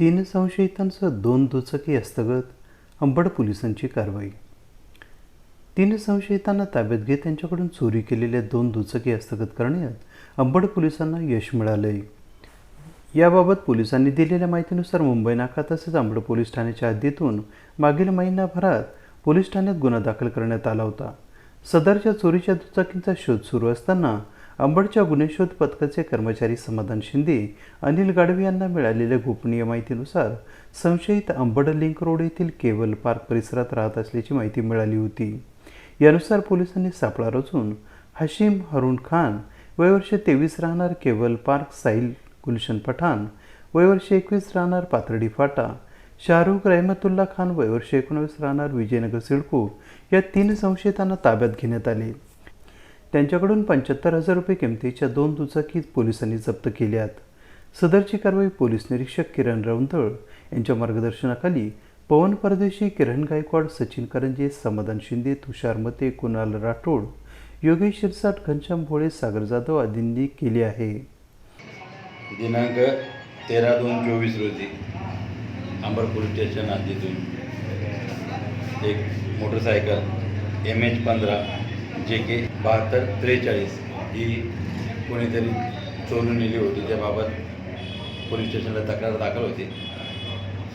तीन संशयितांसह दोन दुचाकी हस्तगत अंबड पोलिसांची कारवाई. तीन संशयितांना ताब्यात घेत त्यांच्याकडून चोरी केलेल्या दोन दुचाकी हस्तगत करण्यात अंबड पोलिसांना यश मिळालंय. याबाबत पोलिसांनी दिलेल्या माहितीनुसार मुंबई नाका तसेच अंबड पोलीस ठाण्याच्या हद्दीतून मागील महिनाभरात पोलीस ठाण्यात गुन्हा दाखल करण्यात आला होता. सदरच्या चोरीच्या दुचाकींचा शोध सुरू असताना अंबडच्या गुन्हेशोध पथकाचे कर्मचारी समाधान शिंदे अनिल गाडवे यांना मिळालेल्या गोपनीय माहितीनुसार संशयित अंबड लिंक रोड येथील केवल पार्क परिसरात राहत असल्याची माहिती मिळाली होती. यानुसार पोलिसांनी सापळा रचून हशीम हरुण खान वयवर्ष तेवीस राहणार केवल पार्क साहिल गुलशन पठाण वयवर्ष एकवीस राहणार पाथर्डी फाटा शाहरुख रहमतुल्ला खान वयवर्ष एकोणावीस राहणार विजयनगर सिडको या तीन संशयितांना ताब्यात घेण्यात आले. त्यांच्याकडून पंच्याहत्तर हजार रुपये किमतीच्या दोन दुचाकी पोलिसांनी जप्त केल्यात. सदरची कारवाई पोलीस निरीक्षक किरण रवंतळ यांच्या मार्गदर्शनाखाली पवन परदेशी किरण गायकवाड सचिन करंजे समाधान शिंदे तुषार मते कुणाल राठोड योगेश शिरसाट घनश्याम भोळे सागर जाधव आदींनी केली आहे. दिनांक तेरा दोन चोवीस रोजी अंबर पोलीस स्टेशन हद्दीतून एक मोटरसायकल एम एच पंधरा जे के बहात्तर त्रेचाळीस ही कोणीतरी चोरून नेली होती. त्याबाबत पोलीस स्टेशनला तक्रार दाखल होती.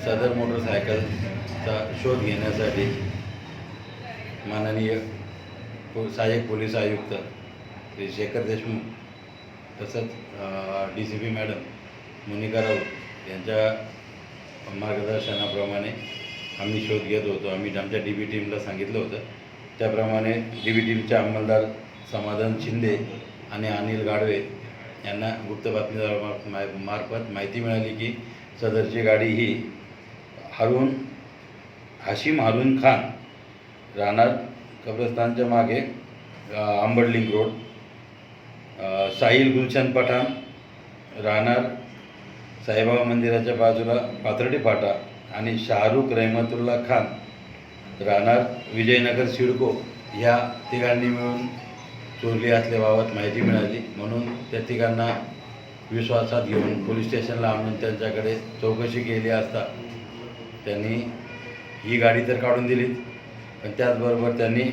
सदर मोटरसायकलचा शोध घेण्यासाठी माननीय पो सहाय्यक पोलीस आयुक्त श्री शेखर देशमुख तसंच D C P madam Munika Raut यांच्या मार्गदर्शनाप्रमाणे आम्ही शोध घेत होतो. आम्ही आमच्या डी बी टीमला सांगितलं होतं. त्याप्रमाणे डी बी टीमचे अंमलदार समाधान शिंदे आणि अनिल गाडवे यांना गुप्त बातमीदार मार्फत माहिती मिळाली की सदरची गाडी ही हारून हाशिम हारून खान राहणार कब्रस्तानच्या मागे आंबडलिंग रोड. साहिल गुलशन पठाण राहणार साईबाबा मंदिराच्या बाजूला पाथर्डी फाटा आणि शाहरुख रहमतुल्ला खान राहणार विजयनगर सिडको ह्या तिघांनी मिळून चोरली असल्याबाबत माहिती मिळाली. म्हणून त्या तिघांना विश्वासात घेऊन पोलीस स्टेशनला आणून त्यांच्याकडे चौकशी केली असता त्यांनी ही गाडी तर काढून दिलीच पण त्याचबरोबर त्यांनी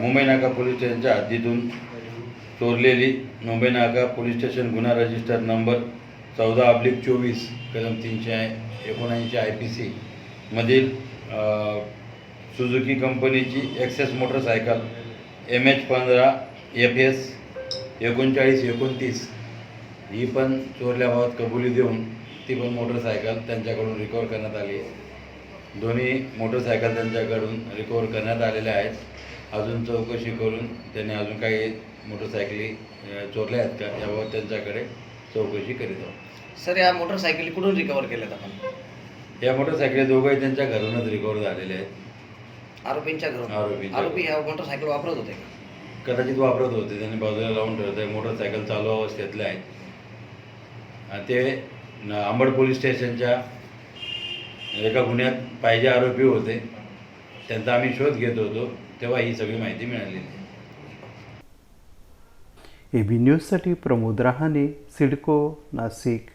मुंबई नाका पोलीस स्टेशनच्या हद्दीतून चोरलेली मुंबई नाका पोलीस स्टेशन गुन्हा रजिस्टर नंबर चौदा अब्लिक चोवीस कलम तीनशे एकोणऐंशी आय पी सी मधील सुझुकी कंपनीची एक्सेस मोटरसायकल एम एच पंधरा एफ एस एकोणचाळीस एकोणतीस. ही पण चोरल्याबाबत कबुली देऊन ती पण मोटरसायकल त्यांच्याकडून रिकवर करण्यात आली आहे. दोन्ही मोटरसायकल त्यांच्याकडून रिकवर करण्यात आलेल्या आहेत. अजून चौकशी करून त्यांनी अजून काही मोटरसायकली चोरल्या आहेत का याबाबत त्यांच्याकडे चौकशी करीत आहोत. सर या मोटरसायकली कुठून रिकवर केल्यात आपण? या मोटरसायकली दोघंही त्यांच्या घरूनच रिकवर झालेले आहेत. आरोपींच्या घरून आरोपींच्या आरोपी ह्या मोटरसायकल वापरत होते. का? कदाचित वापरत होते. त्यांनी बाजूला लावून ठेवत आहे मोटरसायकल चालू अवस्थेतले आहेत. आणि ते न- अंबड पोलीस स्टेशनच्या एका गुन्ह्यात पाहिजे आरोपी होते. त्यांचा आम्ही शोध घेत होतो. तेव्हा ही सगळी माहिती मिळालेली ए बी न्यूजसाठी प्रमोद रहाणे सिडको नाशिक.